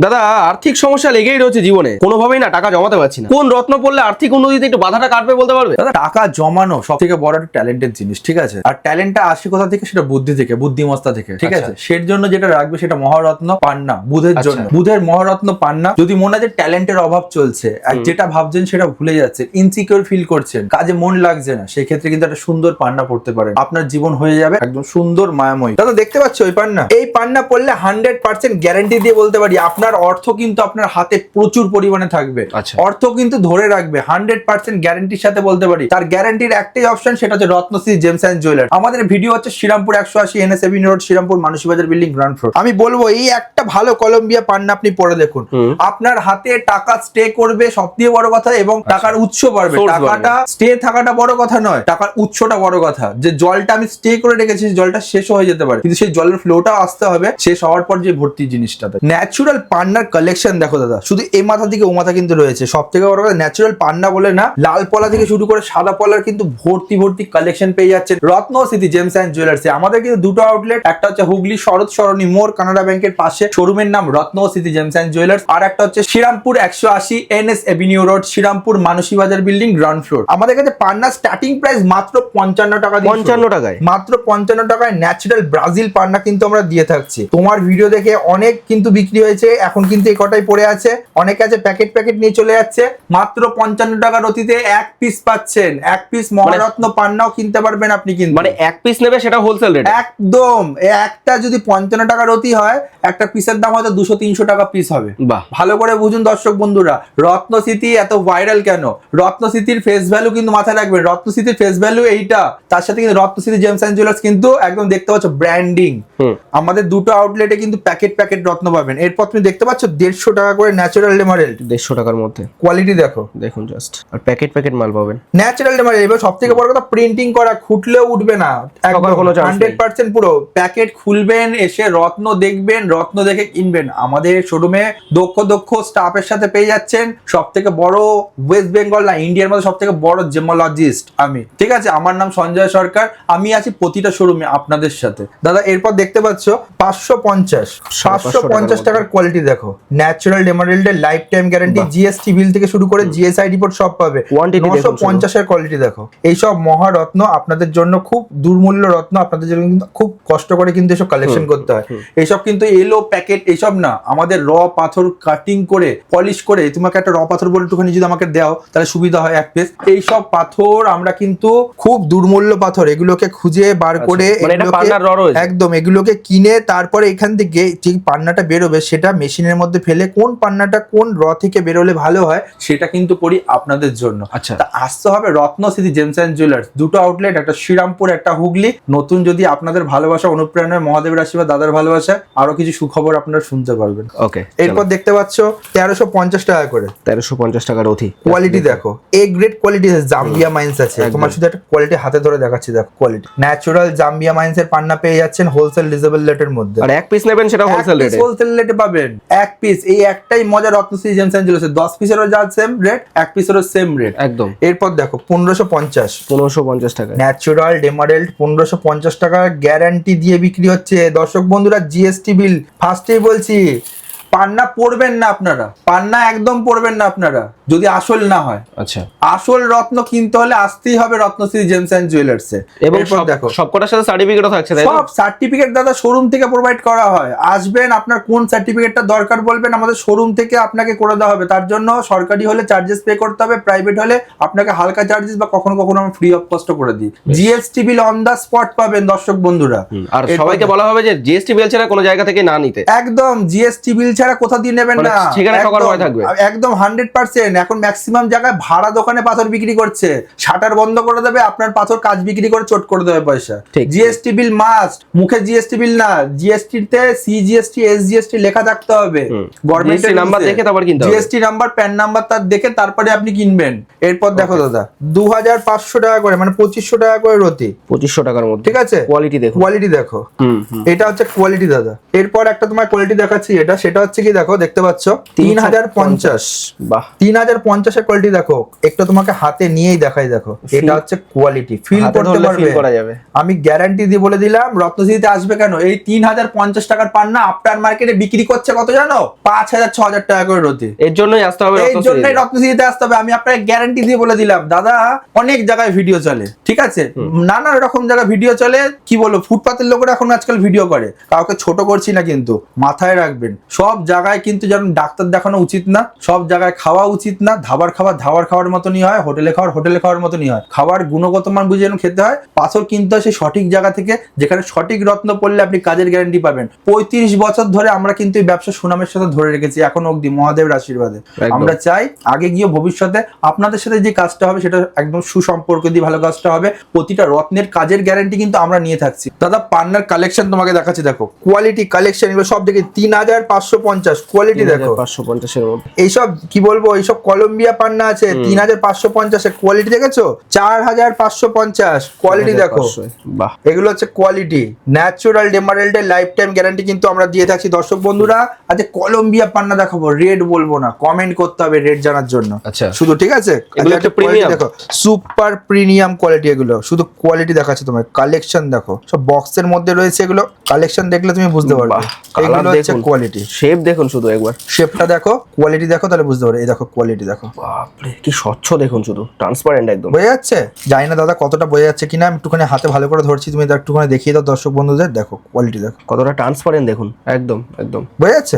দাদা আর্থিক সমস্যা লেগেই রয়েছে জীবনে। কোনোভাবেই না টাকা জমাতে পারছি না। কোন রত্ন পড়লে আর্থিক উন্নতিতে একটু বাধাটা কাটবে বলতে পারবে? দাদা টাকা জমানো সব থেকে বড় একটা ট্যালেন্টের জিনিস ঠিক আছে? আর ট্যালেন্টটা আসে কোথা থেকে? সেটা বুদ্ধি থেকে বুদ্ধিমত্তা থেকে ঠিক আচ্ছা। আছে? সের জন্য যেটা রাখবে সেটা মহারত্ন পান্না বুধের আচ্ছা। জন্য। বুধের মহারত্ন পান্না যদি মনে হয় যে ট্যালেন্টের অভাব চলছে আর যেটা ভাবছেন সেটা ভুলে যাচ্ছে ইনসিকিউর ফিল করছেন কাজে মন লাগছে না সেক্ষেত্রে কিন্তু একটা সুন্দর পান্না পড়তে পারেন। আপনার জীবন হয়ে যাবে একদম সুন্দর মায়াময়। দাদা দেখতে পাচ্ছ ওই পান্না? এই পান্না পড়লে হান্ড্রেড পার্সেন্ট গ্যারান্টি দিয়ে বলতে পারি আপনার অর্থ কিন্তু আপনার হাতে প্রচুর পরিমাণে থাকবে। আচ্ছা। অর্থ কিন্তু ধরে রাখবে হান্ড্রেড পার্সেন্ট গ্যারান্টির সাথে বলতে পারি। তার গ্যারান্টির একটাই অপশন সেটা হচ্ছে রত্নশ্রী জেমস অ্যান্ড জুয়েলার আমাদের ভিডিও হচ্ছে শ্রীরামপুর একশো আশি NS avenue road Serampore Mansi Bazar building ground floor আমি বলব এই একটা ভালো কলম্বিয়া পান্না আপনি পরে দেখুন। আপনার হাতে টাকা স্টে করবে সব থেকে বড় কথা এবং টাকার উৎস বাড়বে। টাকাটা স্টে থাকাটা বড় কথা নয় টাকার উৎসটা বড় কথা। যে জলটা আমি স্টে করে রেখেছি জলটা শেষ হয়ে যেতে পারে। কিন্তু সেই জলের ফ্লোটা আসতে হবে শেষ হওয়ার পর যে ভর্তি জিনিসটাতে। ন্যাচুরাল পান্নার কালেকশন দেখো দাদা। শুধু এ মাথা থেকে ও মাথা কিন্তু রয়েছে। সব থেকে বড় কথা ন্যাচুরাল পান্না বলে না লাল পলা থেকে শুরু করে সাদা পলার কিন্তু ভর্তি ভর্তি কালেকশন পেয়ে যাচ্ছে রত্ন স্মৃতি জেমস অ্যান্ড জুয়েলার্স আমাদের কিন্তু দুটো আউটলেট একটা হচ্ছে হুগলি শরৎ সরণি মোড় কানাডা ব্যাংকের পাশে। শোরুমের নাম রত্ন স্মৃতি জেমস অ্যান্ড জুয়েলার্স আর একটা হচ্ছে শ্রীরামপুর একশো আশি N S avenue road Serampore Mansi Bazar building ground floor আমাদের কাছে পান্না স্টার্টিং প্রাইস মাত্র পঞ্চান্ন টাকা পঞ্চান্ন টাকায়। মাত্র পঞ্চান্ন টাকায় ন্যাচারাল ব্রাজিল পান্না কিন্তু আমরা দিয়ে থাকছি। তোমার ভিডিও দেখে অনেক কিন্তু বিক্রি হয়েছে। এখন কিন্তু এই কটাই পড়ে আছে। অনেকে আছে প্যাকেট প্যাকেট নিয়ে চলে যাচ্ছে। মাত্র পঞ্চান্ন টাকার অতিতে এক পিস পাচ্ছেন। এক পিস মহারত্ন পান্নাও কিনতে পারবেন আপনি কিন্তু। মানে এক পিস নেবে সেটা হোলসেল রেট একদম। একটা যদি পঞ্চান্ন টাকার অতি হয় একটা পিসের দাম হয়তো দুশো তিনশো টাকা পিস হবে। বাহ। ভালো করে বুঝুন দর্শক বন্ধুরা রত্নস্মৃতি এত ভাইরাল কেন? রত্নস্মৃতির ফেস ভ্যালু কিন্তু মাথায় রাখবেন। রত্নস্মৃতির ফেস ভ্যালু এইটা। তার সাথে কিন্তু রত্নস্মৃতি জেমস অ্যান্ড জুয়েলার্স কিন্তু একদম দেখতে পাচ্ছ ব্র্যান্ডিং আমাদের দুটো আউটলেটে কিন্তু প্যাকেট প্যাকেট রত্ন পাবেন। এরপর তুমি দেখতে পাচ্ছ দেড়শো টাকা করে ন্যাচারাল ডেমারেল দেড়শো টাকার মধ্যে। কোয়ালিটি দেখো। দেখুন জাস্ট আর প্যাকেট প্যাকেট মাল পাবেন। ন্যাচারাল ডেমারেল এবার সব থেকে বড় কথা প্রিন্টিং করা খুটলেও উঠবে না। হান্ড্রেড পার্সেন্ট পুরো। প্যাকেট খুলবেন এসে রত্ন দেখবেন রত্ন দেখে কিনবেন। আমাদের শোরুমে দক্ষ দক্ষ স্টাফের সাথে পেয়ে যাচ্ছেন সব থেকে বড় ওয়েস্ট বেঙ্গল না ইন্ডিয়ার মধ্যে সব থেকে বড় জেমোলজিস্ট আমি। ঠিক আছে? আমার নাম সঞ্জয় সরকার। আমি আছি প্রতিটা শোরুমে আপনাদের সাথে। দাদা এরপর দেখতে পাচ্ছ পাঁচশো পঞ্চাশ। সাতশো পঞ্চাশ টাকার কোয়ালিটি দেখো। ন্যাচারাল ডেমারেল্ডের lifetime guarantee GST bill থেকে শুরু করে জিএসআই রিপোর্ট সব পাবে। নশো পঞ্চাশের কোয়ালিটি দেখো। এইসব মহারত্ন আপনাদের জন্য খুব দুর্মূল্য রত্ন আপনাদের জন্য কিন্তু খুব কষ্ট করে কিন্তু এসব কালেকশন করতে হয়। এইসব কিন্তু এলো প্যাকেট এইসব না আমাদের র পাথর কাটিং করে পলিশ করে তোমাকে একটা র পাথর বলে একটুখানি যদি আমাকে দাও তাহলে সুবিধা হয় এক পিস এইসব পাথর আমরা কিন্তু খুব দুর্মূল্য পাথর এগুলোকে খুঁজে বার করে মানে? একদম এগুলোকে কিনে তারপরে এখান থেকে যে পান্নাটা বেরোবে সেটা মেশিনের মধ্যে ফেলে কোন পান্নাটা কোন র থেকে বেরোলে ভালো হয় সেটা কিন্তু করি আপনাদের জন্য। আচ্ছা। আসতে হবে Ratna city gems and jewellers. দুটো আউটলেট একটা শ্রীরামপুর একটা হুগলি। নতুন যদি আপনাদের ভালোবাসা অনুপ্রেরণায় মহাদেবের আশীর্বাদ দাদার ভালোবাসা আরও কিছু সুখবর আপনারা শুনতে পারবেন। ওকে এরপর দেখতে পাচ্ছ তেরোশো পঞ্চাশ টাকা করে। তেরোশো পঞ্চাশ টাকার অধি কোয়ালিটি দেখো। A grade quality Zambia mines আছে। তোমার শুধু একটা কোয়ালিটি হাতে ধরে দেখাচ্ছি দেখো কোয়ালিটি ন্যাচুরাল জাম্বিয়া মাইন্স এর পান্না পেয়ে যাচ্ছেন হোলসেল রিজনেবল রেটের মধ্যে। আর এক পিস নেবেন সেটা হোলসেল রেটে হোলসেল রেটে পাবেন। এক পিস এই একটাই মজা রত্নশ্রী জেমস অ্যান্ড জুয়েলার্স দশ পিসেরও যা সেম রেট এক পিসেরও সেম রেট একদম। এরপর দেখো পনেরোশো পঞ্চাশ। পনেরোশো পঞ্চাশ টাকা ন্যাচুরাল ডেমারেল পনেরোশো পঞ্চাশ টাকা গ্যারান্টি দিয়ে বিক্রি হচ্ছে। দর্শক বন্ধুরা জিএসটি বিল ফার্স্টেই বলছি। পান্না পড়বেন না আপনারা। পান্না একদম পড়বেন না আপনারা যদি আসল না হয়। আচ্ছা। আসল রত্ন কিনতে হলে আসতেই হবে রত্নশ্রী জেমস অ্যান্ড জুয়েলার্স। এবং সব- দেখো। সবকটার সাথে সার্টিফিকেটও থাকছে? সব সার্টিফিকেট দাদা শোরুম থেকে প্রোভাইড করা হয়। আসবেন আপনার কোন সার্টিফিকেটটা দরকার বলবেন আমাদের শোরুম থেকে আপনাকে করে দেওয়া হবে। তার জন্য সরকারি হলে চার্জেস পে করতে হবে প্রাইভেট হলে আপনাকে হালকা চার্জেস বা কখনো কখনো আমরা ফ্রি অফ কস্ট করে দিই। GST bill on the spot পাবেন দর্শক বন্ধুরা। আর সবাইকে বলা হবে যে জিএসটি বিল ছাড়া কোনো জায়গা থেকে না নিতে। একদম জিএসটি বিল ছাড়া কোথা দিয়ে নেবেন মানে না? একদম, থাকবে। একদম হান্ড্রেড পার্সেন্ট এখন ম্যাক্সিমাম জায়গায় ভাড়া দোকানে পাথর বিক্রি করছে। শাটার বন্ধ করে দেবে আপনার পাথর কাজ বিক্রি করে চোট করে দেবে পয়সা। জিএসটি বিল মাস্ট মুখে জিএসটি বিল না। জিএসটি তে সি জিএসটি এস জিএসটি লেখা থাকতে হবে। হুম। গভর্নমেন্ট GST নাম্বার দেখে তারপর কিনতে হবে। জিএসটি নাম্বার প্যান নাম্বার তার দেখে তারপরে আপনি কিনবেন। এরপর দেখো দাদা দু হাজার পাঁচশো টাকা করে মানে পঁচিশশো টাকা করে রতি। পঁচিশশো টাকার মধ্যে। ঠিক আছে? কোয়ালিটি দেখো। কোয়ালিটি দেখো এটা হচ্ছে কোয়ালিটি দাদা। এরপর একটা তোমার কোয়ালিটি দেখাচ্ছি এটা সেটা হচ্ছে কি দেখো দেখতে পাচ্ছ? তিন হাজার পঞ্চাশ। তিন হাজার পঞ্চাশের কোয়ালিটি দেখো একটু তোমাকে হাতে নিয়েই দেখাই দেখো এটা হচ্ছে কোয়ালিটি ফিল করতে পারবে। আমি গ্যারান্টি দিয়ে বলে দিলাম রত্নশ্রীতে আসবে কেন? এই তিন হাজার পঞ্চাশ টাকার পান না আফটার মার্কেটে বিক্রি করছে কত জানো? পাঁচ হাজার ছ হাজার টাকা করে রতি। এর জন্যই আসতে হবে রত্নশ্রী জন্যই রত্নশ্রীতে আসতে হবে। আমি আপনাকে গ্যারান্টি দিয়ে বলে দিলাম দাদা অনেক জায়গায় ভিডিও চলে ঠিক আছে? নানা রকম জায়গায় ভিডিও চলে কি বলব ফুটপাতের লোকেরা এখন আজকাল ভিডিও করে। কাউকে ছোট করছি না কিন্তু মাথায় রাখবেন সব জায়গায় কিন্তু যেমন ডাক্তার দেখানো উচিত না সব জায়গায় খাওয়া উচিত না ধাবার খাবার ধাবার খাওয়ার মতনই হয় হোটেলে খাওয়ার হোটেলে খাওয়ার মতনই হয়। খাবার গুণগত মান বুঝে যেন খেতে হয় পাথর কিনতে হয় সেই সঠিক জায়গা থেকে যেখানে সঠিক রত্ন পড়লে আপনি কাজের গ্যারান্টি পাবেন। পঁয়ত্রিশ বছর ধরে আমরা কিন্তু এই ব্যবসা সুনামের সাথে ধরে রেখেছি এখন অব্দি মহাদেবের আশীর্বাদে। আমরা চাই আগে গিয়ে ভবিষ্যতে আপনাদের সাথে যে কাজটা হবে সেটা একদম সুসম্পর্ক দিয়ে ভালো কাজটা হবে প্রতিটা রত্নের কাজের গ্যারান্টি কিন্তু আমরা নিয়ে থাকছি। দাদা পান্নার কালেকশন তোমাকে দেখাচ্ছি দেখো। কোয়ালিটি কালেকশন এগুলো সব দেখে তিন হাজার পাঁচশো পঞ্চাশ কোয়ালিটি দেখো। পাঁচশো পঞ্চাশের মধ্যে। এইসব কি বলব এইসব কলম্বিয়া পান্না আছে তিন হাজার পাঁচশো পঞ্চাশের কোয়ালিটি দেখেছ? চার হাজার পাঁচশো পঞ্চাশ কোয়ালিটি দেখো। 500 বাহ। এগুলো হচ্ছে quality natural lifetime guarantee কিন্তু আমরা দিয়ে থাকছি। দর্শক বন্ধুরা আজকে কলম্বিয়া পান্না দেখাবো। রেড বলব না কমেন্ট করতে হবে রেড জানার জন্য। আচ্ছা। শুধু ঠিক আছে? quality দেখো। সুপার প্রিমিয়াম কোয়ালিটি এগুলো। শুধু কোয়ালিটি দেখাচ্ছে তোমার কালেকশন দেখো। সব বক্সের মধ্যে রয়েছে এগুলো। কালেকশন দেখলে তুমি বুঝতে পারবে। এগুলো হচ্ছে। কোয়ালিটি শেপ দেখুন শুধু একবার। শেপটা দেখো কোয়ালিটি দেখো তাহলে বুঝতে পারবে এই দেখো কোয়ালিটি দেখো। বাপরে কি স্বচ্ছ দেখুন শুধু। ট্রান্সপারেন্ট একদম। বোঝা যাচ্ছে? জানি না দাদা কতটা বোঝা যাচ্ছে কিনা আমি একটুখানি হাতে ভালো করে ধরছি তুমি একটুখানি দেখিয়ে দাও দর্শক বন্ধুদের। দেখো কোয়ালিটি দেখো। কতটা ট্রান্সপারেন্ট দেখুন। একদম একদম। বোঝা যাচ্ছে?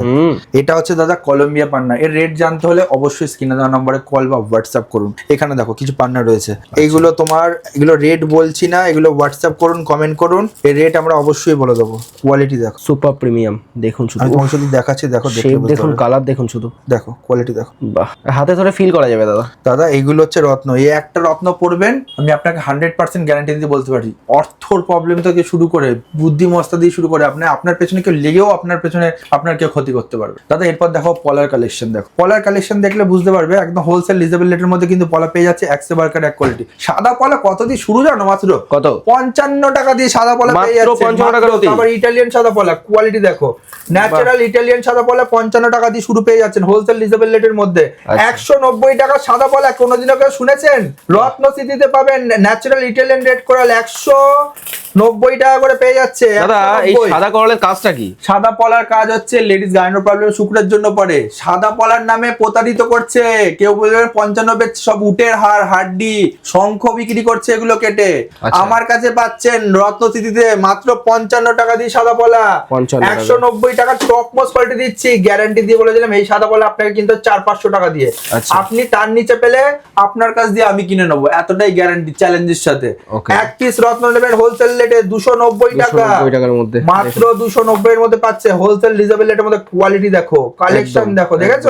এটা হচ্ছে দাদা কলম্বিয়া পান্না এর রেট জানতে হলে অবশ্যই স্ক্রিনে দেওয়া নম্বরে কল বা হোয়াটসঅ্যাপ করুন। এখানে দেখো কিছু পান্না রয়েছে। এইগুলো তোমার এগুলো রেট বলছি না এগুলো হোয়াটসঅ্যাপ করুন কমেন্ট করুন। এর রেট আমরা অবশ্যই বলে দেবো। কোয়ালিটি দেখো। সুপার প্রিমিয়াম দেখুন শুধু। তোমাকে শুধু দেখাচ্ছি দেখো শেপ দেখুন। কালার দেখুন শুধু। দেখো কোয়ালিটি দেখো। বাহ হাতে ধরে ফিল করা যাবে দাদা। দাদা এইগুলো হচ্ছে রত্ন। এই একটা রত্ন পড়বেন আমি আপনাকে হান্ড্রেড পার্সেন্ট গ্যারান্টি দিয়ে বলতে পারি। অর্থর প্রবলেম থেকে শুরু করে বুদ্ধিমত্তা দিয়ে শুরু করে আপনি আপনার পেছনে কেউ লেগেও আপনার পেছনে আপনার কেউ ক্ষতি করতে পারবে। দাদা এরপর দেখো পলার কালেকশন দেখো। পলার কালেকশন দেখলে বুঝতে পারবে একদম হোলসেল রিজনেবল রেটের মধ্যে কিন্তু পলা পেয়ে যাচ্ছে একশো বারকার এক কোয়ালিটি সাদা পলা কত দিয়ে শুরু জানো মাত্র? কত? পঞ্চান্ন টাকা দিয়ে সাদা পলা পেয়ে যাচ্ছে। 55 টাকা আবার ইটালিয়ান সাদা পলা কোয়ালিটি দেখো। ন্যাচারাল ইটালিয়ান সাদা পলা পঞ্চান্ন টাকা দিয়ে শুরু পেয়ে যাচ্ছেন হোলসেল রিজনেবল রেটের মধ্যে। আচ্ছা। একশো নব্বই টাকা সাদা পলা কোনোদিনও কেউ শুনেছেন? রত্ন সিটিতে পাবেন ন্যাচারাল ইটালিয়ান রেড করাল একশো নব্বই টাকা করে পেয়ে যাচ্ছে দাদা এই সাদা করলের কাজটা কি? সাদা পলার কাজ হচ্ছে লেডিস গাইনো প্রবলেম শুক্রের জন্য পড়ে সাদা পলার নামে প্রতারিত করছে কেউ বলবে পঞ্চানব্বই সব উটের হাড় হাড্ডি শঙ্খ বিক্রি করছে এগুলো কেটে। আচ্ছা। আমার কাছে পাচ্ছেন রত্নতিথিতে মাত্র পঞ্চান্ন টাকা দিয়ে সাদা পলা। একশো নব্বই টাকা টপ মোস্ট কোয়ালিটি দিচ্ছি গ্যারান্টি দিয়ে বলে দিলাম এই সাদা পলা আপনাকে কিন্তু চার পাঁচশো টাকা দিয়ে। আচ্ছা। আপনি তার নিচে পেলে আপনার কাছ দিয়ে আমি কিনে নেব এতটাই গ্যারান্টি চ্যালেঞ্জের সাথে। এক পিস রত্ন নেবেন হোলসেল রেটে দুশো নব্বই টাকা। মধ্যে। মাত্র দুশো নব্বই এর মধ্যে পাচ্ছে। হোলসেল রিজনেবল রেটের মধ্যে কোয়ালিটি দেখো কালেকশন দেখো দেখেছ।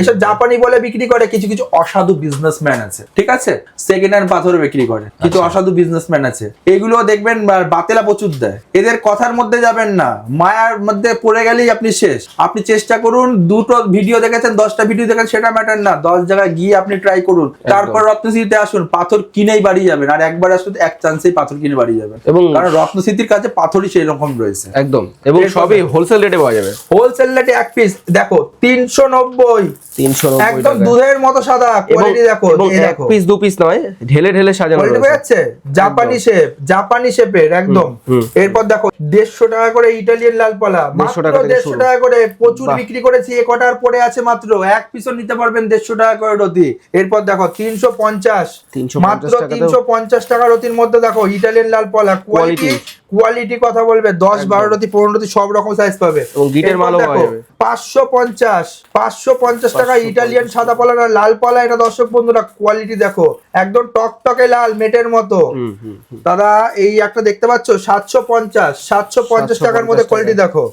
এসব জাপানি বলে বিক্রি করে কিছু কিছু অসাধু বিজনেসম্যান আছে ঠিক আছে? সেকেন্ড হ্যান্ড পাথর বিক্রি করে কিছু আচ্ছা। অসাধু বিজনেসম্যান আছে। এগুলো দেখবেন বাতেলা প্রচুর দেয়। এদের কথার মধ্যে যাবেন না। মায়ার মধ্যে পড়ে গেলেই আপনি শেষ। আপনি চেষ্টা করুন দুটো ভিডিও দেখেছেন দশটা ভিডিও দেখেন সেটা ম্যাটার না। দশ জায়গায় গিয়ে আপনি ট্রাই করুন। তারপর রত্নশ্রীতে আসুন পাথর কিনেই বাড়ি যাবেন। আর একবার আসলে এক চান্সেই পাথর কিনে বাড়ি যাবেন। এবং কারণ রত্নস্মৃতির কাছে পাথরই সেই রকম রয়েছে। একদম। এবং সবই হোলসেল রেটে পাওয়া যাবে। হোলসেল রেটে এক পিস দেখো তিনশো নব্বই। তিনশো একদম দুধের মতো সাদা কোয়ালিটি দেখো এক পিস দু পিস নয় ঢেলে ঢেলে সাজানো। জাপানি শেপ জাপানি শেপের একদম। এরপর দেখো দেড়শো টাকা করে ইটালিয়ান লাল পালা 150 মাত্র টাকা থেকে দেড়শো টাকা করে প্রচুর বিক্রি করেছি এ কটার পরে আছে মাত্র। এক পিসও নিতে পারবেন দেড়শো টাকা করে রতি। এরপর দেখো তিনশো পঞ্চাশ। মাত্র তিনশো পঞ্চাশ টাকা রতির মধ্যে দেখো ইটালিয়ান লাল পালা। কোয়ালিটি কোয়ালিটি কথা বলবে দশ বারো রতি পনেরো রতি সব রকম সাইজ পাবে। দেখো, পাঁচশো পঞ্চাশ পাঁচশো পঞ্চাশ টাকা ইটালিয়ান সাদা পলা না লাল পলা এটা দর্শক বন্ধুরা কোয়ালিটি দেখো। একদম টকটকে লাল মেটের মতো। দাদা এই একটা দেখতে পাচ্ছ? সাতশো পঞ্চাশ সাতশো পঞ্চাশ টাকার মধ্যে কোয়ালিটি দেখো।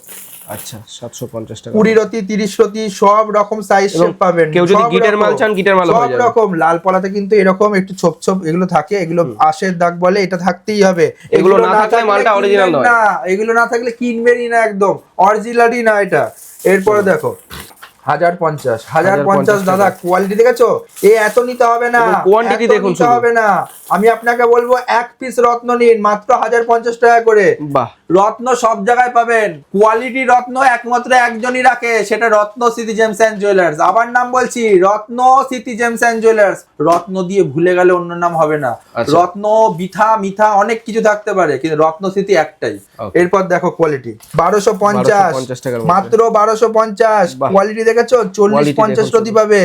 আচ্ছা সাতশো পঞ্চাশ টাকা। কুড়ি রতি তিরিশ রতি সব রকম সাইজ শেপ পাবেন। কেউ যদি গিটের মাল। চান, গিটের মাল সব। রকম লাল পলাতে কিন্তু এরকম একটু ছোপ ছোপ এগুলো থাকে এগুলো আশের দাগ বলে এটা থাকতেই হবে। এগুলো না থাকলে মালটা অরিজিনাল নয়। না। এগুলো না থাকলে কিনবেনই না একদম। অরিজিনালই না এটা। এরপরে দেখো হাজার পঞ্চাশ হাজার পঞ্চাশ দাদা কোয়ালিটি দেখেছ? এ এত নিতে হবে না এত দেখুন হবে না। আমি আপনাকে বলব এক পিস রত্ন নিন মাত্র হাজার পঞ্চাশ টাকা করে। রত্ন সব জায়গায় পাবেন। কোয়ালিটি রত্ন একমাত্র একজনই রাখে সেটা Ratna city gems and jewellers আবার নাম বলছি Ratna city gems and jewellers Ratna দিয়ে ভুলে গেলে অন্য নাম হবে না। আচ্ছা। রত্ন বিথা মিথা অনেক কিছু থাকতে পারে কিন্তু রত্ন স্মৃতি একটাই। এরপর দেখো কোয়ালিটি বারোশো পঞ্চাশ। 1250 মাত্র বারোশো পঞ্চাশ। কোয়ালিটি দেখেছ? চল্লিশ পঞ্চাশ প্রতি পাবে।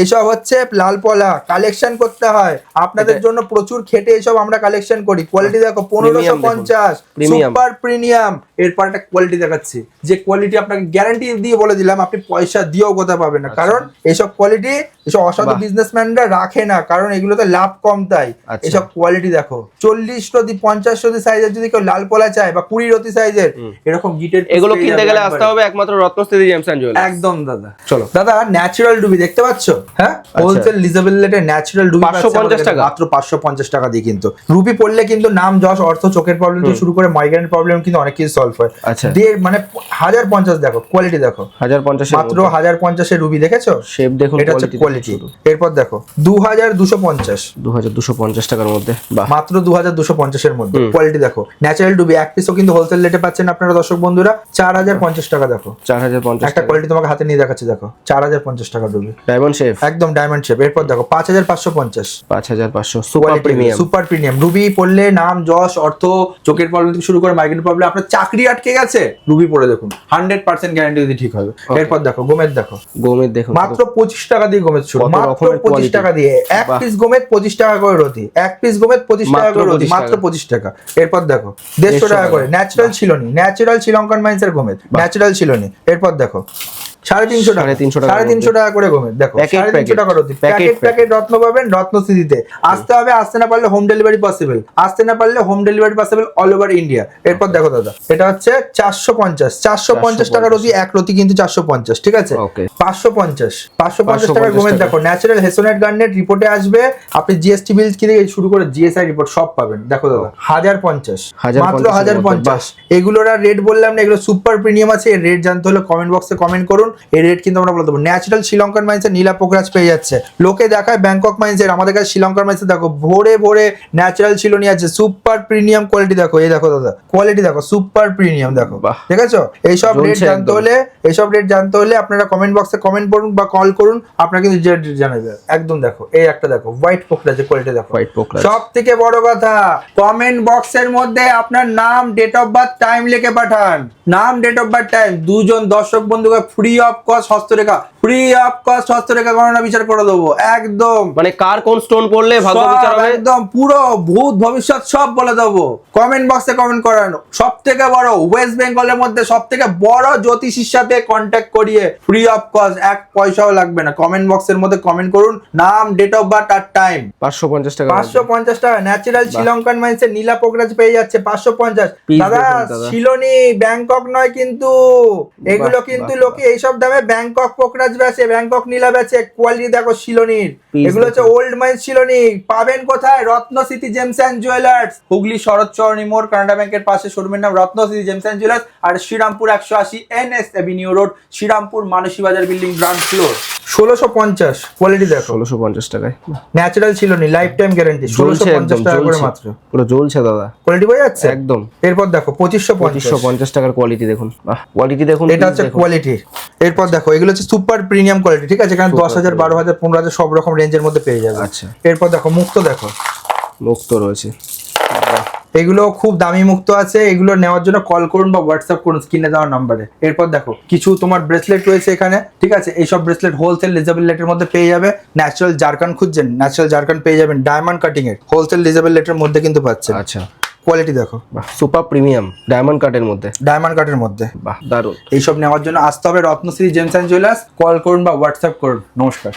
এইসব হচ্ছে লাল পলা। কালেকশন করতে হয়। আপনাদের জন্য প্রচুর খেটে এইসব আমরা কালেকশন করি। কোয়ালিটি দেখো পনেরোশো পঞ্চাশ। সুপার প্রিমিয়াম এরপর একটা কোয়ালিটি দেখাচ্ছি। যে কোয়ালিটি আপনাকে গ্যারান্টি দিয়ে বলে দিলাম আপনি পয়সা দিয়েও কোথাও পাবেন না। কারণ এইসব কোয়ালিটি এসব অসাধু আচ্ছা। বিজনেসম্যানরা রাখে না। কারণ এগুলোতে লাভ কম তাই। আচ্ছা। এসব কোয়ালিটি দেখো। চল্লিশ রতি পঞ্চাশ রতি সাইজের যদি কেউ লাল পলা চায় বা কুড়ি রতি সাইজের এরকম গিটের এগুলো কিনতে গেলে আসতে হবে একমাত্র রত্নস্থিতি জেমস অ্যান্ড জুয়েলার্স। একদম দাদা। চলো। দাদা ন্যাচারাল ডুবি দেখতে পাচ্ছ? হ্যাঁ? হোলসেল লিজেবল রেটে ন্যাচারাল ডুবি 550 টাকা? মাত্র পাঁচশো পঞ্চাশ টাকা দিয়ে কিন্তু। রুপি পড়লে কিন্তু নাম যশ অর্থ চোখের প্রবলেম থেকে শুরু করে মাইগ্রেন প্রবলেম কিন্তু অনেক কিছু সলভ হয়। আচ্ছা। দেড় মানে হাজার পঞ্চাশ দেখো কোয়ালিটি দেখো। হাজার পঞ্চাশের মাত্র হাজার পঞ্চাশের রুবি দেখেছ? শেপ দেখুন এটা হচ্ছে কোয়ালিটি এরপর দেখো দু হাজার দুশো পঞ্চাশ। দু হাজার দুশো পঞ্চাশ টাকার মধ্যে। মাত্র দু হাজার দুশো পঞ্চাশের মধ্যে। কোয়ালিটি দেখো। ন্যাচারাল ডুবি এক পিসও কিন্তু হোলসেল রেটে পাচ্ছেন আপনারা দর্শক বন্ধুরা। চার হাজার পঞ্চাশ টাকা দেখো। চার হাজার পঞ্চাশ একটা কোয়ালিটি তোমাকে হাতে নিয়ে দেখাচ্ছি দেখো। চার হাজার পঞ্চাশ টাকা ডুবি। ডায়মন্ড শেফ একদম ডায়মন্ড শেপ এরপর দেখো পাঁচ হাজার পাঁচশো পঞ্চাশ। পাঁচ হাজার পাঁচশো super premium super premium ruby পড়লে নাম যশ অর্থ চোখের প্রবলেম থেকে শুরু করে মাইগ্রেন প্রবলেম আপনার চাকরি আটকে গেছে রুবি পড়ে দেখুন। হান্ড্রেড পার্সেন্ট গ্যারান্টি যদি ঠিক হবে। এরপর দেখো গোমেদ দেখো। গোমের দেখুন মাত্র পঁচিশ টাকা দিয়ে গোমেদ শুরু। মাত্র পঁচিশ টাকা দিয়ে। এক পিস গোমেদ পঁচিশ টাকা করে রতি এক পিস গোমেদ পঁচিশ টাকা করে রতি মাত্র পঁচিশ টাকা। এরপর দেখো দেড়শো টাকা। করে। ন্যাচারাল ছিল নি ন্যাচারাল শ্রীলঙ্কান মাইন্সের গোমেদ ন্যাচারাল ছিল নি এরপর দেখো সাড়ে তিনশো টাকা। তিনশো সাড়ে তিনশো টাকা করে গোমেদ দেখো সাড়ে তিনশো। টাকা রতি প্যাকেট প্যাকেট রত্ন পাবেন রত্ন সিটিতে আসতে হবে আসতে না পারলে হোম ডেলিভারি পসিবল আসতে না পারলে home delivery possible all over India এরপর দেখো দাদা এটা হচ্ছে চারশো পঞ্চাশ। চারশো পঞ্চাশ টাকা। রতি এক রতি কিন্তু চারশো পঞ্চাশ ঠিক আছে? পাঁচশো পঞ্চাশ। পাঁচশো পঞ্চাশ টাকা 550 দেখো ন্যাচারাল হেসোনেট রিপোর্টে আসবে। আপনি জিএসটি বিল কি থেকে শুরু করে জিএসআই রিপোর্ট সব পাবেন। দেখো দাদা হাজার পঞ্চাশ। হাজার মাত্র হাজার পঞ্চাশ। এগুলোর রেট বললাম না এগুলো সুপার প্রিমিয়াম আছে। এর রেট জানতে হলে কমেন্ট বক্সে কমেন্ট করুন। এই রেট কিন্তু আমরা বলে দেবো। ন্যাচারাল শ্রীলঙ্কান মাইন্সের নীলা পোকরাজ পেয়ে যাচ্ছে। লোকে দেখায় ব্যাংকক মাইন্সের আমাদের কাছে শ্রীলঙ্কার মাইন্সে দেখো ভোরে ভোরে ন্যাচারাল ছিল নিয়ে আছে। সুপার প্রিমিয়াম কোয়ালিটি দেখো এই দেখো দাদা কোয়ালিটি দেখো সুপার প্রিমিয়াম দেখো। ঠিক আছে এইসব রেট জানতে হলে এইসব রেট জানতে হলে আপনারা কমেন্ট বক্সে কমেন্ট করুন বা কল করুন আপনারা কিন্তু যে জানা যাবে একদম দেখো এই একটা দেখো হোয়াইট পোকরাজের কোয়ালিটি দেখো। হোয়াইট পোকরা সব থেকে বড় কথা কমেন্ট বক্সের মধ্যে আপনার নাম ডেট অফ বার্থ টাইম লিখে পাঠান। নাম ডেট অফ বার্থ টাইম দুজন দর্শক বন্ধুকে ফ্রি অফ কস্ট হস্তরেখা ফ্রি অফ কস্ট হস্তরেখা গণনা বিচার করে দেবো একদম। মানে কার কোন স্টোন পড়লে ভাগ্য বিচার হবে? একদম পুরো ভূত ভবিষ্যৎ সব বলে দেবো। কমেন্ট বক্সে কমেন্ট করানো। সব থেকে বড় ওয়েস্ট বেঙ্গলের মধ্যে সব থেকে বড় জ্যোতিষীর সাথে কন্ট্যাক্ট করিয়ে ফ্রি অফ কস্ট এক পয়সাও লাগবে না। কমেন্ট বক্সের মধ্যে কমেন্ট করুন। নাম ডেট অফ বার্থ আর টাইম পাঁচশো পঞ্চাশ টাকা পাঁচশো পঞ্চাশ টাকা। ন্যাচারাল শ্রীলঙ্কান মাইন্সের নীলা পোকরাজ পেয়ে যাচ্ছে পাঁচশো পঞ্চাশ। দাদা শিলনি ব্যাংকক নয় কিন্তু এগুলো কিন্তু লোকে এইসব দামে ব্যাংকক পোকরাজ বেচে ব্যাংকক নীলা বেচে কোয়ালিটি দেখো শিলনির। এগুলো হচ্ছে ওল্ড মাইন শিলনি। পাবেন কোথায়? Ratna city gems and jewellers Hooghly Sarat Charani মোড় কানাডা ব্যাংকের পাশে শোরুমের নাম Ratna city gems and jewellers আর শ্রীরামপুর একশো আশি N S avenue road Serampore Manasi bazaar building ground floor ষোলোশো পঞ্চাশ কোয়ালিটি দেখো। ষোলোশো পঞ্চাশ টাকায়। ন্যাচারাল ছিলনি লাইফ টাইম গ্যারান্টি ষোলোশো পঞ্চাশ টাকা করে মাত্র। পুরো জ্বলছে দাদা। কোয়ালিটি বোঝা যাচ্ছে? একদম। এরপর দেখো পঁচিশশো পঁচিশশো পঞ্চাশ টাকার কোয়ালিটি দেখুন। বাহ কোয়ালিটি দেখুন এটা হচ্ছে। কোয়ালিটি এরপর দেখো এগুলো হচ্ছে সুপার প্রিমিয়াম কোয়ালিটি ঠিক আছে? কারণ দশ হাজার বারো হাজার পনেরো হাজার সব রকম রেঞ্জের মধ্যে পেয়ে যাবে। আচ্ছা। এরপর দেখো মুক্ত দেখো। মুক্ত রয়েছে। এগুলো খুব দামি মুক্ত আছে এগুলো নেওয়ার জন্য কল করুন বা হোয়াটসঅ্যাপ করুন স্ক্রিনে দেওয়ার নাম্বারে এরপর দেখো কিছু তোমার ব্রেসলেট রয়েছে এখানে ঠিক আছে? এইসব ব্রেসলেট হোলসেল রিজনেবল রেটের মধ্যে পেয়ে যাবে। ন্যাচারাল জারকান খুঁজছেন ন্যাচারাল জারকান পেয়ে যাবেন ডায়মন্ড কাটিং এর। হোলসেল রিজনেবল রেটের মধ্যে কিন্তু পাচ্ছেন। আচ্ছা। কোয়ালিটি দেখো। বাহ সুপার প্রিমিয়াম ডায়মন্ড কাটের মধ্যে। ডায়মন্ড কাটের মধ্যে। বাহ দারুণ। এইসব নেওয়ার জন্য আসতে হবে Ratnashree gems and jewellers call করুন বা হোয়াটসঅ্যাপ করুন। নমস্কার।